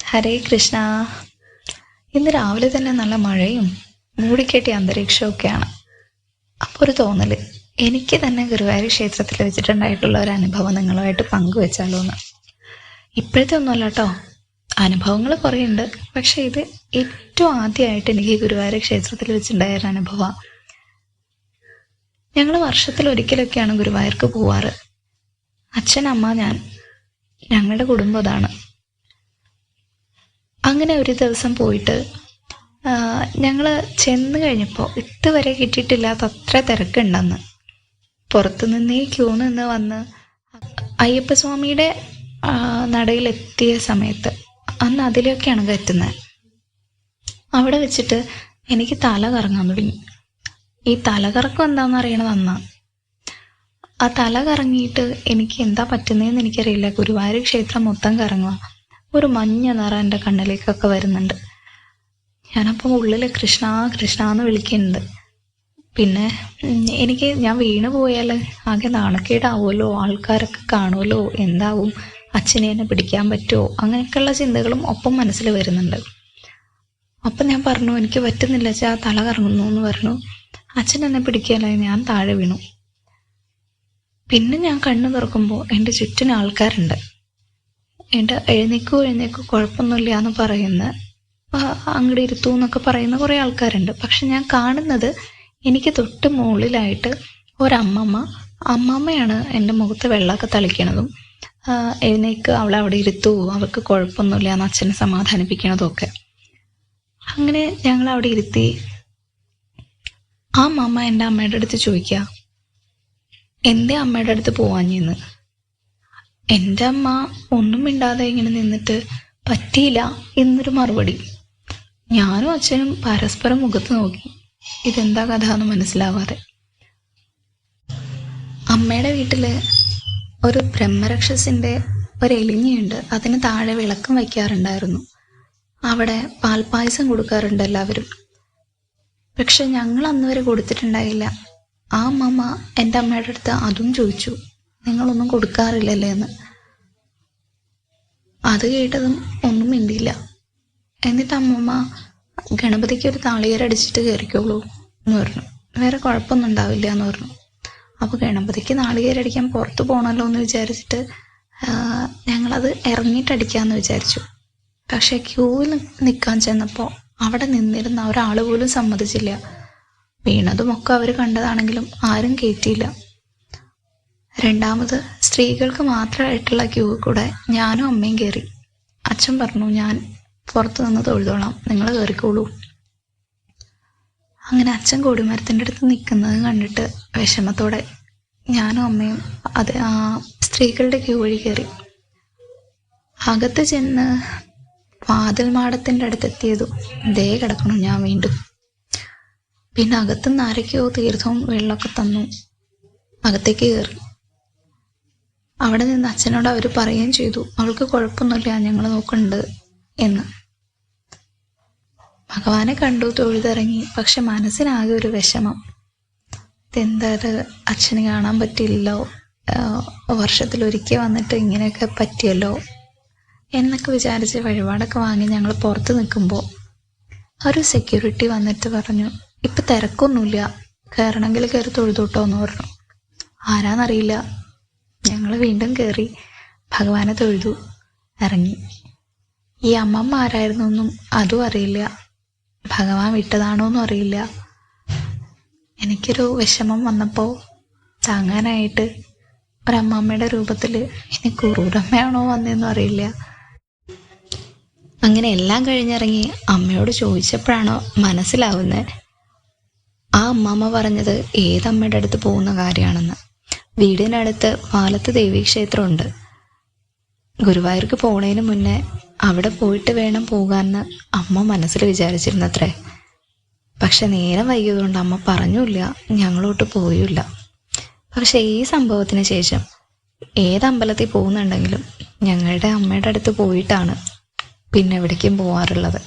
ഹരേ കൃഷ്ണ. ഇന്ന് രാവിലെ തന്നെ നല്ല മഴയും മൂടിക്കെട്ടിയ അന്തരീക്ഷമൊക്കെയാണ് അപ്പോൾ ഒരു തോന്നൽ എനിക്ക് തന്നെ ഗുരുവായൂർ ക്ഷേത്രത്തിൽ വെച്ചിട്ടുണ്ടായിട്ടുള്ള ഒരു അനുഭവം നിങ്ങളുമായിട്ട് പങ്കുവെച്ചാലോ എന്ന്. ഇപ്പോഴത്തെ ഒന്നുമല്ല കേട്ടോ. അനുഭവങ്ങൾ കുറേ ഉണ്ട് പക്ഷെ ഇത് ഏറ്റവും ആദ്യമായിട്ട് എനിക്ക് ഗുരുവായൂർ ക്ഷേത്രത്തിൽ വെച്ചിട്ടുണ്ടായ ഒരു അനുഭവമാണ്. ഞങ്ങൾ വർഷത്തിൽ ഒരിക്കലൊക്കെയാണ് ഗുരുവായൂർക്ക് പോവാറ്. അച്ഛൻ അമ്മ ഞാൻ ഞങ്ങളുടെ കുടുംബം അതാണ് അങ്ങനെ ഒരു ദിവസം പോയിട്ട് ഞങ്ങൾ ചെന്ന് കഴിഞ്ഞപ്പോൾ ഇതുവരെ കിട്ടിയിട്ടില്ലാത്ത അത്ര തിരക്കുണ്ടെന്ന്. പുറത്തു നിന്നേ ക്യൂ നിന്ന് വന്ന് അയ്യപ്പസ്വാമിയുടെ നടയിലെത്തിയ സമയത്ത് അന്ന് അതിലൊക്കെയാണ് കയറ്റുന്നത്. അവിടെ വെച്ചിട്ട് എനിക്ക് തല കറങ്ങാൻ തുടങ്ങി. ഈ തലകറക്കം എന്താണെന്ന് അറിയണത് അന്നാ ആ തല കറങ്ങിയിട്ട് എനിക്ക് എന്താ പറ്റുന്നതെന്ന് എനിക്കറിയില്ല. ഗുരുവായൂർ ക്ഷേത്രം മൊത്തം കറങ്ങുക ഒരു മഞ്ഞ നിറം എന്റെ കണ്ണിലേക്കൊക്കെ വരുന്നുണ്ട്. ഞാനപ്പം ഉള്ളിൽ കൃഷ്ണ കൃഷ്ണ എന്ന് വിളിക്കുന്നുണ്ട്. പിന്നെ എനിക്ക് ഞാൻ വീണ് പോയാൽ ആകെ നാണക്കേടാവുമല്ലോ? ആൾക്കാരൊക്കെ കാണുമല്ലോ? എന്താവും? അച്ഛനെ എന്നെ പിടിക്കാൻ പറ്റുമോ? അങ്ങനെയൊക്കെയുള്ള ചിന്തകളും ഒപ്പം മനസ്സിൽ വരുന്നുണ്ട്. അപ്പം ഞാൻ പറഞ്ഞു എനിക്ക് പറ്റുന്നില്ല അച്ഛാ തല കറങ്ങുന്നു എന്ന് പറഞ്ഞു. അച്ഛൻ എന്നെ പിടിക്കാനായി ഞാൻ താഴെ വീണു. പിന്നെ ഞാൻ കണ്ണു തുറക്കുമ്പോൾ എന്റെ ചുറ്റിന് ആൾക്കാരുണ്ട്. എന്റെ എഴുന്നേക്കൂ എഴുന്നേക്കൂ കുഴപ്പമൊന്നുമില്ല എന്ന് പറയുന്ന അങ്ങടെ ഇരുത്തൂ എന്നൊക്കെ പറയുന്ന കുറേ ആൾക്കാരുണ്ട്. പക്ഷെ ഞാൻ കാണുന്നത് എനിക്ക് തൊട്ട് മുകളിലായിട്ട് ഒരമ്മമ്മ അമ്മമ്മയാണ് എന്റെ മുഖത്ത് വെള്ളമൊക്കെ തളിക്കണതും. എഴുന്നേക്ക് അവളെ അവിടെ ഇരുത്തൂ അവൾക്ക് കുഴപ്പമൊന്നുമില്ല എന്ന് അച്ഛനെ സമാധാനിപ്പിക്കണതും ഒക്കെ അങ്ങനെ ഞങ്ങൾ അവിടെ ഇരുത്തി ആ മാമ എന്റെ അമ്മയുടെ അടുത്ത് ചോദിക്കുക എന്റെ അമ്മയുടെ അടുത്ത് പോവാഞ്ഞെന്ന്? എന്റെ അമ്മ ഒന്നും മിണ്ടാതെ ഇങ്ങനെ നിന്നിട്ട് പറ്റിയില്ല എന്നൊരു മറുപടി. ഞാനും അച്ഛനും പരസ്പരം മുഖത്ത് നോക്കി. ഇതെന്താ കഥ എന്ന് മനസ്സിലാവാതെ. അമ്മയുടെ വീട്ടിൽ ഒരു ബ്രഹ്മരക്ഷസിന്റെ ഒരു എലിഞ്ഞിയുണ്ട്. അതിന് താഴെ വിളക്കം വയ്ക്കാറുണ്ടായിരുന്നു. അവിടെ പാൽപ്പായസം കൊടുക്കാറുണ്ട് എല്ലാവരും. പക്ഷെ ഞങ്ങൾ അന്ന് വരെ കൊടുത്തിട്ടുണ്ടായില്ല. ആ അമ്മമ്മ എന്റെ അമ്മയുടെ അടുത്ത് അതും ചോദിച്ചു. നിങ്ങളൊന്നും കൊടുക്കാറില്ലല്ലേ എന്ന് അത് കേട്ടതും ഒന്നും മിണ്ടിയില്ല. എന്നിട്ട് അമ്മമ്മ ഗണപതിക്ക് ഒരു താളികേരടിച്ചിട്ട് കയറിക്കോളൂ എന്ന് പറഞ്ഞു. വേറെ കുഴപ്പമൊന്നും ഉണ്ടാവില്ല എന്ന് പറഞ്ഞു. അപ്പോൾ ഗണപതിക്ക് നാളികേരടിക്കാൻ പുറത്ത് പോകണമല്ലോ എന്ന് വിചാരിച്ചിട്ട് ഞങ്ങളത് ഇറങ്ങിയിട്ടടിക്കാമെന്ന് വിചാരിച്ചു. പക്ഷെ ക്യൂവിൽ നിൽക്കാൻ ചെന്നപ്പോൾ അവിടെ നിന്നിരുന്ന ഒരാൾ പോലും സമ്മതിച്ചില്ല. വീണതുമൊക്കെ അവർ കണ്ടതാണെങ്കിലും ആരും കയറ്റിയില്ല രണ്ടാമത് സ്ത്രീകൾക്ക് മാത്രമായിട്ടുള്ള ക്യൂ കൂടെ ഞാനും അമ്മയും കയറി അച്ഛൻ പറഞ്ഞു ഞാൻ പുറത്തു നിന്ന് തൊഴുതോളാം. നിങ്ങൾ കയറിക്കോളൂ അങ്ങനെ അച്ഛൻ കൊടിമരത്തിന്റെ അടുത്ത് നിൽക്കുന്നത് കണ്ടിട്ട് വിഷമത്തോടെ ഞാനും അമ്മയും അത് ആ സ്ത്രീകളുടെ ക്യൂ വഴി കയറി. അകത്ത് ചെന്ന് വാതിൽ മാടത്തിന്റെ അടുത്തെത്തിയതു ദേ കിടക്കണം ഞാൻ വീണ്ടും. പിന്നെ അകത്തുനിന്ന് ആരൊക്കെയോ തീർത്ഥവും വെള്ളമൊക്കെ തന്നു. അകത്തേക്ക് കയറി. അവിടെ നിന്ന് അച്ഛനോട് അവർ പറയുകയും ചെയ്തു. അവൾക്ക് കുഴപ്പമൊന്നുമില്ല ഞങ്ങൾ നോക്കുന്നുണ്ട് എന്ന്. ഭഗവാനെ കണ്ടു തൊഴുതിറങ്ങി. പക്ഷെ മനസ്സിനാകെ ഒരു വിഷമം. ഇതെന്താ അച്ഛനെ അച്ഛന് കാണാൻ പറ്റില്ലല്ലോ വർഷത്തിലൊരിക്കൽ വന്നിട്ട് ഇങ്ങനെയൊക്കെ പറ്റിയല്ലോ എന്നൊക്കെ വിചാരിച്ച് വഴിപാടൊക്കെ വാങ്ങി ഞങ്ങൾ പുറത്ത് നിൽക്കുമ്പോൾ ഒരു സെക്യൂരിറ്റി വന്നിട്ട് പറഞ്ഞു ഇപ്പം തിരക്കൊന്നുമില്ല. കയറണമെങ്കിൽ കയറി തൊഴുതോട്ടോ എന്ന് പറഞ്ഞു. ആരാന്നറിയില്ല. ഞങ്ങൾ വീണ്ടും കയറി ഭഗവാനെ തൊഴുതു ഇറങ്ങി. ഈ അമ്മമ്മ ആരായിരുന്നു ആരായിരുന്നൊന്നും അതും അറിയില്ല. ഭഗവാൻ വിട്ടതാണോന്നും അറിയില്ല. എനിക്കൊരു വിഷമം വന്നപ്പോൾ താങ്ങാനായിട്ട് ഒരമ്മമ്മയുടെ രൂപത്തിൽ ഇനി കുറൂരമ്മയാണോ വന്നതെന്നും അറിയില്ല. അങ്ങനെ എല്ലാം കഴിഞ്ഞിറങ്ങി അമ്മയോട് ചോദിച്ചപ്പോഴാണോ മനസ്സിലാവുന്നത് ആ അമ്മമ്മ പറഞ്ഞത് ഏതമ്മയുടെ അടുത്ത് പോകുന്ന കാര്യമാണെന്ന്. വീടിനടുത്ത് പാലത്ത് ദേവീക്ഷേത്രമുണ്ട്. ഗുരുവായൂർക്ക് പോണതിന് മുന്നേ അവിടെ പോയിട്ട് വേണം പോകാമെന്ന് അമ്മ മനസ്സിൽ വിചാരിച്ചിരുന്നത്രേ. പക്ഷെ നേരം വൈകിയതുകൊണ്ട് അമ്മ പറഞ്ഞില്ല ഞങ്ങളോട്ട് പോയില്ല. പക്ഷെ ഈ സംഭവത്തിന് ശേഷം ഏത് അമ്പലത്തിൽ പോകുന്നുണ്ടെങ്കിലും ഞങ്ങളുടെ അമ്മയുടെ അടുത്ത് പോയിട്ടാണ് പിന്നെ എവിടേക്കും പോവാറുള്ളത്.